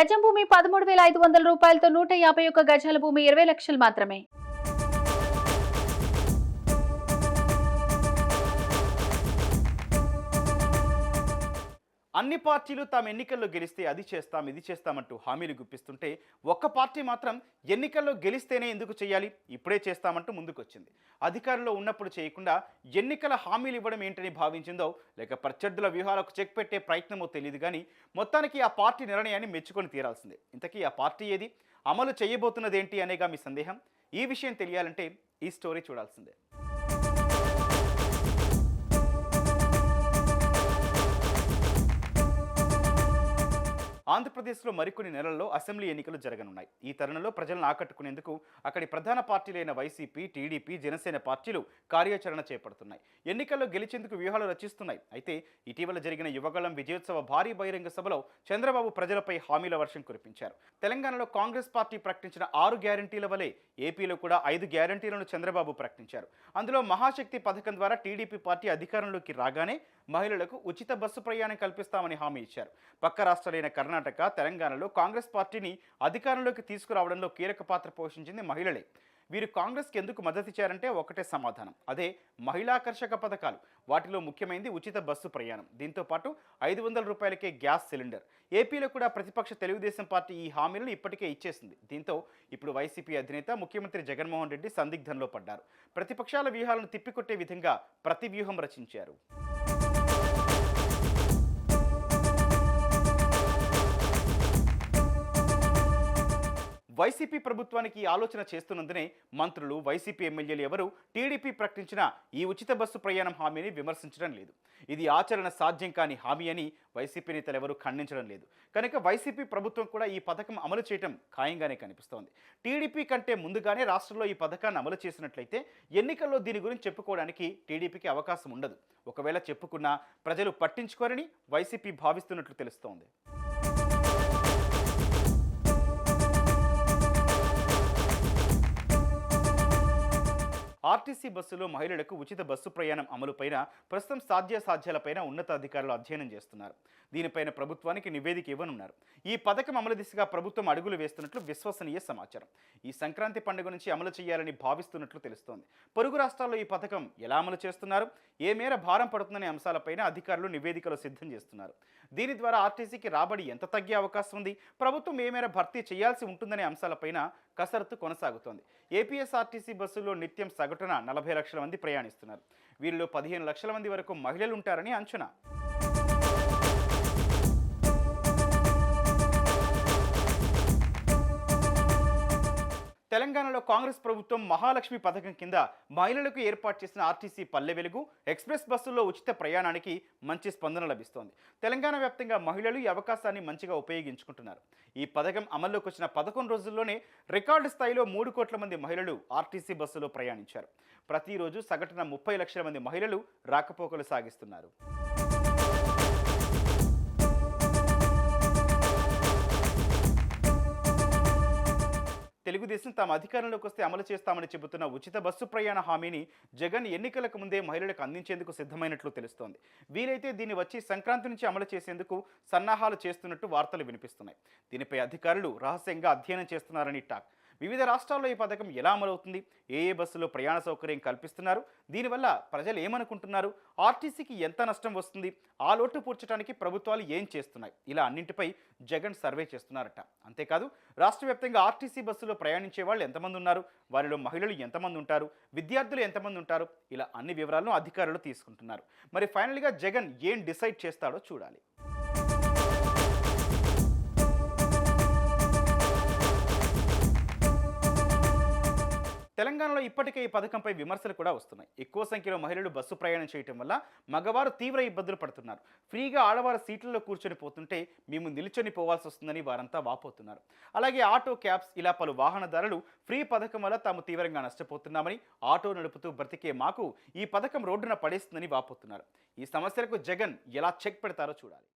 గజం భూమి పదమూడు వేల ఐదు వందల రూపాయలతో నూట యాభై ఒక్క గజాల భూమి ఇరవై లక్షలు మాత్రమే. అన్ని పార్టీలు తాము ఎన్నికల్లో గెలిస్తే అది చేస్తాం ఇది చేస్తామంటూ హామీలు గుప్పిస్తుంటే ఒక్క పార్టీ మాత్రం ఎన్నికల్లో గెలిస్తేనే ఎందుకు చేయాలి? ఇప్పుడే చేస్తామంటూ ముందుకొచ్చింది. అధికారంలో ఉన్నప్పుడు చేయకుండా ఎన్నికల హామీలు ఇవ్వడం ఏంటని భావించిందో లేక ప్రత్యర్థుల వ్యూహాలకు చెక్ పెట్టే ప్రయత్నమో తెలియదు కానీ మొత్తానికి ఆ పార్టీ నిర్ణయాన్ని మెచ్చుకొని తీరాల్సిందే. ఇంతకీ ఆ పార్టీ ఏది? అమలు చేయబోతున్నదేంటి అనేగా మీ సందేహం? ఈ విషయం తెలియాలంటే ఈ స్టోరీ చూడాల్సిందే. ఆంధ్రప్రదేశ్లో మరికొన్ని నెలల్లో అసెంబ్లీ ఎన్నికలు జరగనున్నాయి. ఈ తరుణంలో ప్రజలను ఆకట్టుకునేందుకు అక్కడి ప్రధాన పార్టీలైన వైసీపీ టీడీపీ జనసేన పార్టీలు కార్యాచరణ చేపడుతున్నాయి. ఎన్నికల్లో గెలిచేందుకు వ్యూహాలు రచిస్తున్నాయి. అయితే ఇటీవల జరిగిన యువగళం విజయోత్సవ భారీ బహిరంగ సభలో చంద్రబాబు ప్రజలపై హామీల వర్షం కురిపించారు. తెలంగాణలో కాంగ్రెస్ పార్టీ ప్రకటించిన ఆరు గ్యారంటీల వలె ఏపీలో కూడా ఐదు గ్యారంటీలను చంద్రబాబు ప్రకటించారు. అందులో మహాశక్తి పథకం ద్వారా టీడీపీ పార్టీ అధికారంలోకి రాగానే మహిళలకు ఉచిత బస్సు ప్రయాణం కల్పిస్తామని హామీ ఇచ్చారు. పక్క రాష్ట్రాలైన కర్ణాటక తెలంగాణలో కాంగ్రెస్ పార్టీని అధికారంలోకి తీసుకురావడంలో కీలక పాత్ర పోషించింది మహిళలే. వీరు కాంగ్రెస్కి ఎందుకు మద్దతు ఇచ్చారంటే ఒకటే సమాధానం. అదే మహిళాకర్షక పథకాలు. వాటిలో ముఖ్యమైనది ఉచిత బస్సు ప్రయాణం. దీంతో పాటు ఐదు వందల రూపాయలకే గ్యాస్ సిలిండర్. ఏపీలో కూడా ప్రతిపక్ష తెలుగుదేశం పార్టీ ఈ హామీలను ఇప్పటికే ఇచ్చేసింది. దీంతో ఇప్పుడు వైసీపీ అధినేత ముఖ్యమంత్రి జగన్మోహన్ రెడ్డి సందిగ్ధంలో పడ్డారు. ప్రతిపక్షాల వ్యూహాలను తిప్పికొట్టే విధంగా ప్రతి వ్యూహం రచించారు. వైసీపీ ప్రభుత్వానికి ఆలోచన చేస్తున్నందునే మంత్రులు వైసీపీ ఎమ్మెల్యేలు ఎవరు టీడీపీ ప్రకటించిన ఈ ఉచిత బస్సు ప్రయాణం హామీని విమర్శించడం లేదు. ఇది ఆచరణ సాధ్యం కాని హామీ అని వైసీపీ నేతలు ఎవరు ఖండించడం లేదు. కనుక వైసీపీ ప్రభుత్వం కూడా ఈ పథకం అమలు చేయడం ఖాయంగానే కనిపిస్తోంది. టీడీపీ కంటే ముందుగానే రాష్ట్రంలో ఈ పథకాన్ని అమలు చేసినట్లయితే ఎన్నికల్లో దీని గురించి చెప్పుకోవడానికి టీడీపీకి అవకాశం ఉండదు. ఒకవేళ చెప్పుకున్నా ప్రజలు పట్టించుకోరని వైసీపీ భావిస్తున్నట్లు తెలుస్తోంది. ఆర్టీసీ బస్సులో మహిళలకు ఉచిత బస్సు ప్రయాణం అమలుపైన ప్రస్తుతం సాధ్యాసాధ్యాలపైన ఉన్నతాధికారులు అధ్యయనం చేస్తున్నారు. దీనిపైన ప్రభుత్వానికి నివేదిక ఇవ్వనున్నారు. ఈ పథకం అమలు దిశగా ప్రభుత్వం అడుగులు వేస్తున్నట్లు విశ్వసనీయ సమాచారం. ఈ సంక్రాంతి పండుగ నుంచి అమలు చేయాలని భావిస్తున్నట్లు తెలుస్తోంది. పొరుగు రాష్ట్రాల్లో ఈ పథకం ఎలా అమలు చేస్తున్నారు? ఏ మేర భారం పడుతుందనే అంశాలపైన అధికారులు నివేదికలు సిద్ధం చేస్తున్నారు. దీని ద్వారా ఆర్టీసీకి రాబడి ఎంత తగ్గే అవకాశం ఉంది? ప్రభుత్వం ఏ మేర భర్తీ చేయాల్సి ఉంటుందనే అంశాలపైన కసరత్తు కొనసాగుతోంది. ఏపీఎస్ఆర్టీసీ బస్సుల్లో నిత్యం చొప్పున నలభై లక్షల మంది ప్రయాణిస్తున్నారు. వీరిలో పదిహేను లక్షల మంది వరకు మహిళలు ఉంటారని అంచనా. తెలంగాణలో కాంగ్రెస్ ప్రభుత్వం మహాలక్ష్మి పథకం కింద మహిళలకు ఏర్పాటు చేసిన ఆర్టీసీ పల్లె వెలుగు ఎక్స్ప్రెస్ బస్సుల్లో ఉచిత ప్రయాణానికి మంచి స్పందన లభిస్తోంది. తెలంగాణ వ్యాప్తంగా మహిళలు ఈ అవకాశాన్ని మంచిగా ఉపయోగించుకుంటున్నారు. ఈ పథకం అమల్లోకి వచ్చిన పదకొండు రోజుల్లోనే రికార్డు స్థాయిలో మూడు కోట్ల మంది మహిళలు ఆర్టీసీ బస్సులో ప్రయాణించారు. ప్రతిరోజు సగటున ముప్పై లక్షల మంది మహిళలు రాకపోకలు సాగిస్తున్నారు. తెలుగుదేశం తాము అధికారంలోకి వస్తే అమలు చేస్తామని చెబుతున్న ఉచిత బస్సు ప్రయాణ హామీని జగన్ ఎన్నికలకు ముందే మహిళలకు అందించేందుకు సిద్ధమైనట్లు తెలుస్తోంది. వీలైతే దీన్ని వచ్చి సంక్రాంతి నుంచి అమలు చేసేందుకు సన్నాహాలు చేస్తున్నట్టు వార్తలు వినిపిస్తున్నాయి. దీనిపై అధికారులు రహస్యంగా అధ్యయనం చేస్తున్నారని టాక్. వివిధ రాష్ట్రాల్లో ఈ పథకం ఎలా అమలవుతుంది? ఏ ఏ బస్సులో ప్రయాణ సౌకర్యం కల్పిస్తున్నారు? దీనివల్ల ప్రజలు ఏమనుకుంటున్నారు? ఆర్టీసీకి ఎంత నష్టం వస్తుంది? ఆ లోటు పూడ్చడానికి ప్రభుత్వాలు ఏం చేస్తున్నాయి? ఇలా అన్నింటిపై జగన్ సర్వే చేస్తున్నారట. అంతేకాదు రాష్ట్ర వ్యాప్తంగా ఆర్టీసీ బస్సులో ప్రయాణించే వాళ్ళు ఎంతమంది ఉన్నారు? వారిలో మహిళలు ఎంతమంది ఉంటారు? విద్యార్థులు ఎంతమంది ఉంటారు? ఇలా అన్ని వివరాలను అధికారులు తీసుకుంటున్నారు. మరి ఫైనల్గా జగన్ ఏం డిసైడ్ చేస్తాడో చూడాలి. తెలంగాణలో ఇప్పటికే ఈ పథకంపై విమర్శలు కూడా వస్తున్నాయి. ఎక్కువ సంఖ్యలో మహిళలు బస్సు ప్రయాణం చేయటం వల్ల మగవారు తీవ్ర ఇబ్బందులు పడుతున్నారు. ఫ్రీగా ఆడవారు సీట్లలో కూర్చొని పోతుంటే మేము నిల్చొని పోవాల్సి వస్తుందని వారంతా వాపోతున్నారు. అలాగే ఆటో క్యాబ్స్ ఇలా పలు వాహనదారులు ఫ్రీ పథకం వల్ల తాము తీవ్రంగా నష్టపోతున్నామని ఆటో నడుపుతూ బ్రతికే మాకు ఈ పథకం రోడ్డున పడేస్తుందని వాపోతున్నారు. ఈ సమస్యలకు జగన్ ఎలా చెక్ పెడతారో చూడాలి.